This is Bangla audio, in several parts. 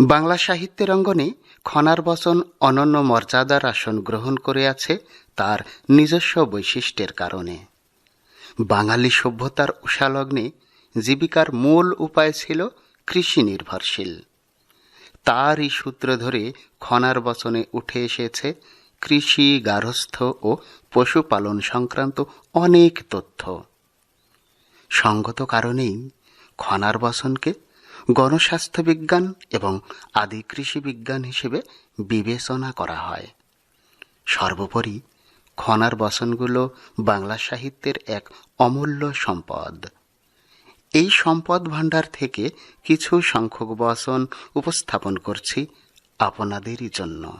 বাংলা সাহিত্যের অঙ্গনে খনার বচন অনন্য মর্যাদার আসন গ্রহণ করে আছে তার নিজস্ব বৈশিষ্ট্যের কারণে। বাঙালি সভ্যতার উষালগ্নে জীবিকার মূল উপায় ছিল কৃষি নির্ভরশীল। তারই সূত্র ধরে খনার বচনে উঠে এসেছে কৃষি, গার্হস্থ্য ও পশুপালন সংক্রান্ত অনেক তথ্য। সঙ্গত কারণেই খনার বসনকে গণস্বাস্থ্য বিজ্ঞান এবং আদি কৃষি বিজ্ঞান হিসেবে বিবেচনা করা হয়। সর্বোপরি খনার বসনগুলো বাংলা সাহিত্যের এক অমূল্য সম্পদ। এই সম্পদ ভাণ্ডার থেকে কিছু সংখ্যক বচন উপস্থাপন করছি আপনাদেরই জন্য।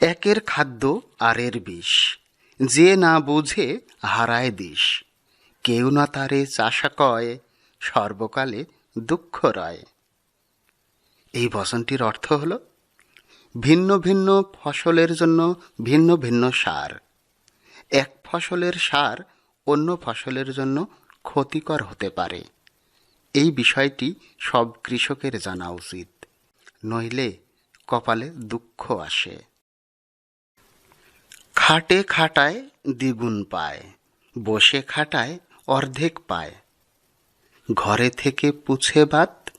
একের খাদ্য, আরের বিষ। যে না বুঝে হারায় দিশ। কেউ না তারে চাষা কয়, সর্বকালে দুঃখ রয়। এই বচনটির অর্থ হল ভিন্ন ভিন্ন ফসলের জন্য ভিন্ন ভিন্ন সার। এক ফসলের সার অন্য ফসলের জন্য ক্ষতিকর হতে পারে। এই বিষয়টি সব কৃষকের জানা উচিত। নইলে কপালে দুঃখ আসে। খাটে খাটায় দ্বিগুণ পায়, বসে খাটায় অর্ধেক পায়। ঘরে থেকে পুছে ভাত,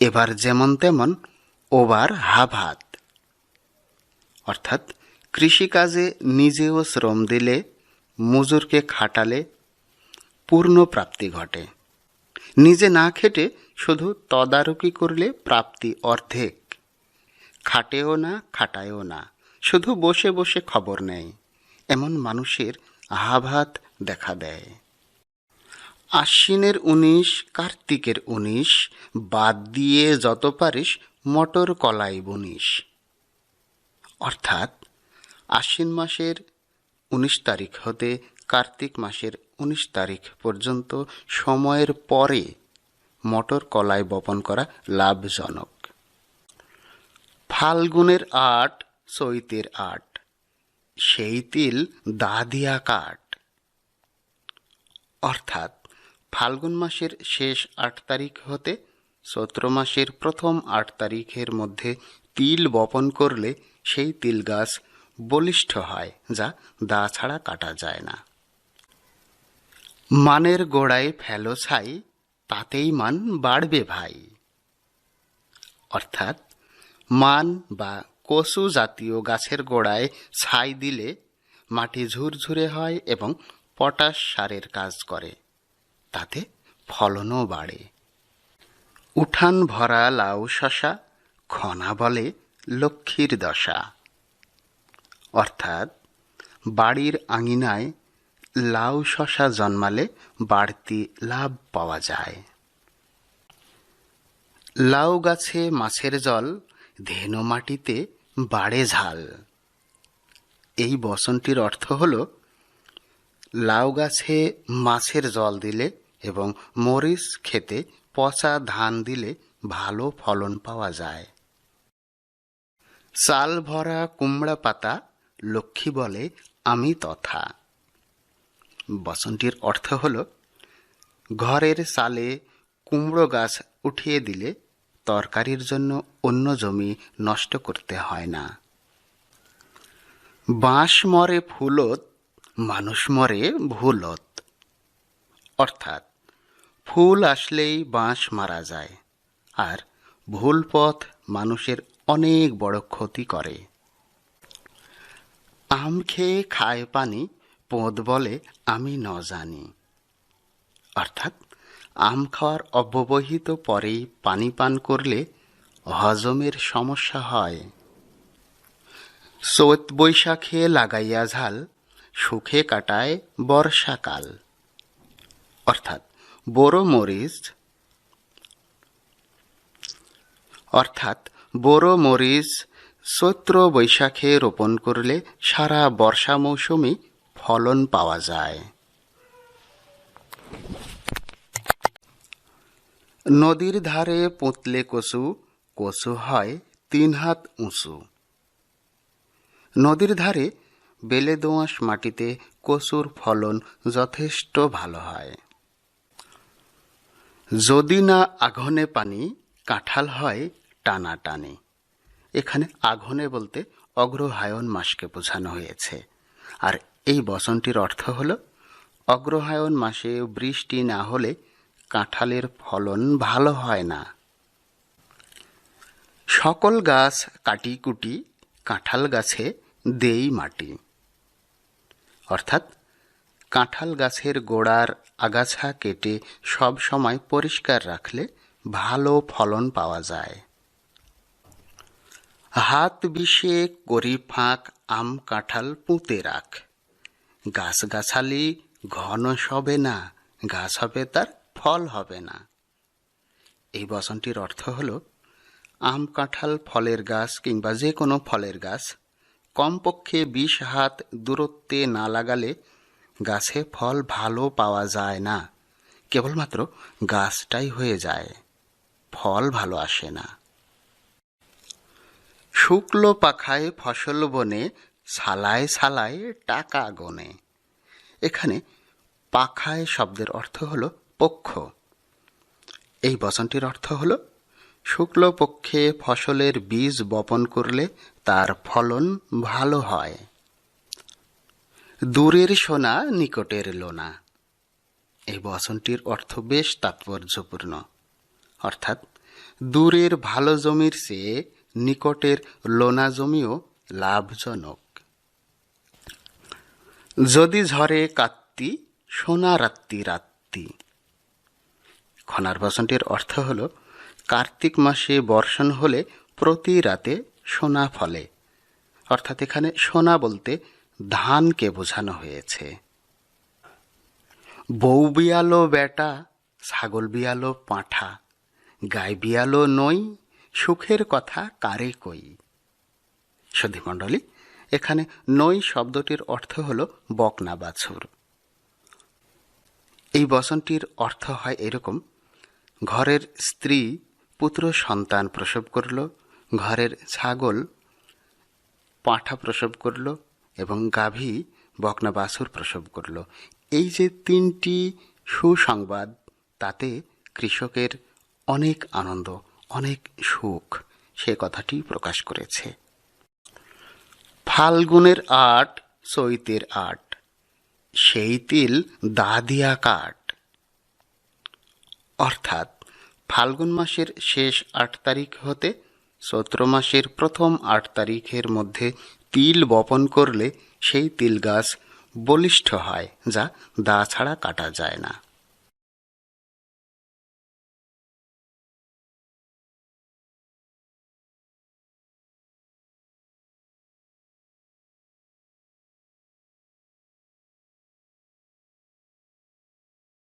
এবার যেমন তেমন ওবার হা ভাত। অর্থাৎ কৃষিকাজে নিজেও শ্রম দিলে, মজুরকে খাটালে পূর্ণ প্রাপ্তি ঘটে। নিজে না খেটে শুধু তদারকি করলে প্রাপ্তি অর্ধেক। খাটেও না, খাটায়ও না, শুধু বসে বসে খবর নেয়। এমন মানুষের আহাভাত দেখা দেয়। আশ্বিনের উনিশ, কার্তিকের উনিশ, বাদ দিয়ে যত পারিস মটর কলাই বনিস। অর্থাৎ আশ্বিন মাসের উনিশ তারিখ হতে কার্তিক মাসের উনিশ তারিখ পর্যন্ত সময়ের পরে মটর কলাই বপন করা লাভজনক। ফাল্গুনের আট, চৈতের আট, সেই তিল দা দিয়া কাট। অর্থাৎ ফাল্গুন মাসের শেষ আট তারিখ হতে চৈত্র মাসের প্রথম আট তারিখের মধ্যে তিল বপন করলে সেই তিল গাছ বলিষ্ঠ হয়, যা দা ছাড়া কাটা যায় না। মানের গোড়ায় ফেলো ছাই, তাতেই মান বাড়বে ভাই। অর্থাৎ মান বা কচু জাতীয় গাছের গোড়ায় ছাই দিলে মাটি ঝুরঝুরে হয় এবং পটাশ সারের কাজ করে। তাতে ফলনও বাড়ে। উঠান ভরা লাউ শশা, খনা বলে লক্ষ্মীর দশা। অর্থাৎ বাড়ির আঙিনায় লাউ শশা জন্মালে বাড়তি লাভ পাওয়া যায়। লাউ গাছে মাছের জল, ধেনু মাটিতে বাড়ে ঝাল। এই বসনটির অর্থ হল লাউ গাছে মাছের জল দিলে এবং মরিচ খেতে পচা ধান দিলে ভালো ফলন পাওয়া যায়। চাল ভরা কুমড়া পাতা লক্ষ্মী বলে আমি তথা। বসনটির অর্থ হল, ঘরের চালে কুমড়ো গাছ উঠিয়ে দিলে তরকারির জন্য অন্য জমি নষ্ট করতে হয় না। বাঁশ মরে ফুলত মানুষ মরে ভুলত। অর্থাৎ, ফুল আসলেই বাঁশ মারা যায়, আর ভুল পথ মানুষের অনেক বড় ক্ষতি করে। আম খেয়ে খায় পানি, পোঁদ বলে আমি ন জানি। অর্থাৎ, আম খাওয়ার অব্যবহিত পরেই পানি পান করলে হজমের সমস্যা হয়। চৈত বৈশাখে লাগাইয়া ঝাল সুখে কাটায় বর্ষাকাল। অর্থাৎ বড় মরিচ, অর্থাৎ বড় মরিচ চৈত্র বৈশাখে রোপণ করলে সারা বর্ষা মৌসুমে ফলন পাওয়া যায়। নদীর ধারে পুঁতলে কচু কচু হয় তিন হাত উঁচু। নদীর ধারে বেলে দোঁয়াশ মাটিতে কচুর ফলন যথেষ্ট ভালো হয়। যদি না আঘনে পানি, কাঁঠাল হয় টানাটানি এখানে আঘনে বলতে অগ্রহায়ণ মাসকে বোঝানো হয়েছে। আর এই বচনটির অর্থ হল, অগ্রহায়ণ মাসে বৃষ্টি না হলে কাঁঠালের ফলন ভালো হয় না। সকল গাছ কাটি কুটি, কাঁঠাল গাছে দেই মাটি। অর্থাৎ কাঁঠাল গাছের গোড়ার আগাছা কেটে সব সময় পরিষ্কার রাখলে ভালো ফলন পাওয়া যায়। হাত বিষে করি ফাঁক আম কাঁঠাল পুঁতে রাখ। গাছ গাছালি ঘন সবে না, গাছ হবে তার ফল হবে না। এই বচনটির অর্থ হল, আম কাঁঠাল ফলের গাছ কিংবা যে কোনো ফলের গাছ কমপক্ষে বিশ হাত দূরত্বে না লাগালে গাছে ফল ভালো পাওয়া যায় না। কেবলমাত্র গাছটাই হয়ে যায়। ফল ভালো আসে না। শুক্লো পাখায় ফসল বনে, সালায় সালায় টাকা গনে। এখানে পাখায় শব্দের অর্থ হল পক্ষ। এই বচনটির অর্থ হল শুক্লপক্ষে ফসলের বীজ বপন করলে তার ফলন ভালো হয়। দূরের সোনা, নিকটের লোনা। এই বচনটির অর্থ বেশ তাৎপর্যপূর্ণ। অর্থাৎ, দূরের ভালো জমির চেয়ে নিকটের লোনা জমিও লাভজনক। যদি ঝরে কাত্তি, সোনা রাত্তি রাত্তি। খনার বচনটির অর্থ হল, কার্তিক মাসে বর্ষণ হলে প্রতি রাতে সোনা ফলে। অর্থাৎ এখানে সোনা বলতে ধানকে বোঝানো হয়েছে। বউ বিয়ালো বেটা, ছাগল বিয়ালো পাঁঠা, গাই বিয়ালো নই, সুখের কথা কারে কই? সুধীমণ্ডলী এখানে নই শব্দটির অর্থ হল বকনা বাছুর এই বচনটির অর্থ হয় এরকম, ঘরের স্ত্রী পুত্র সন্তান প্রসব করল ঘরের ছাগল পাঁঠা প্রসব করল এবং গাভী বকনা বাছুর প্রসব করল। এই যে তিনটি সুসংবাদ, তাতে কৃষকের অনেক আনন্দ, অনেক সুখ, সে কথাটি প্রকাশ করেছে। ফাল্গুনের আট চৈতের আট, সেই তিল দা দিয়া কাট। অর্থাৎ ফাল্গুন মাসের শেষ আট তারিখ হতে চৈত্র মাসের প্রথম আট তারিখের মধ্যে তিল বপন করলে সেই তিল গাছ বলিষ্ঠ হয়, যা দা ছাড়া কাটা যায় না।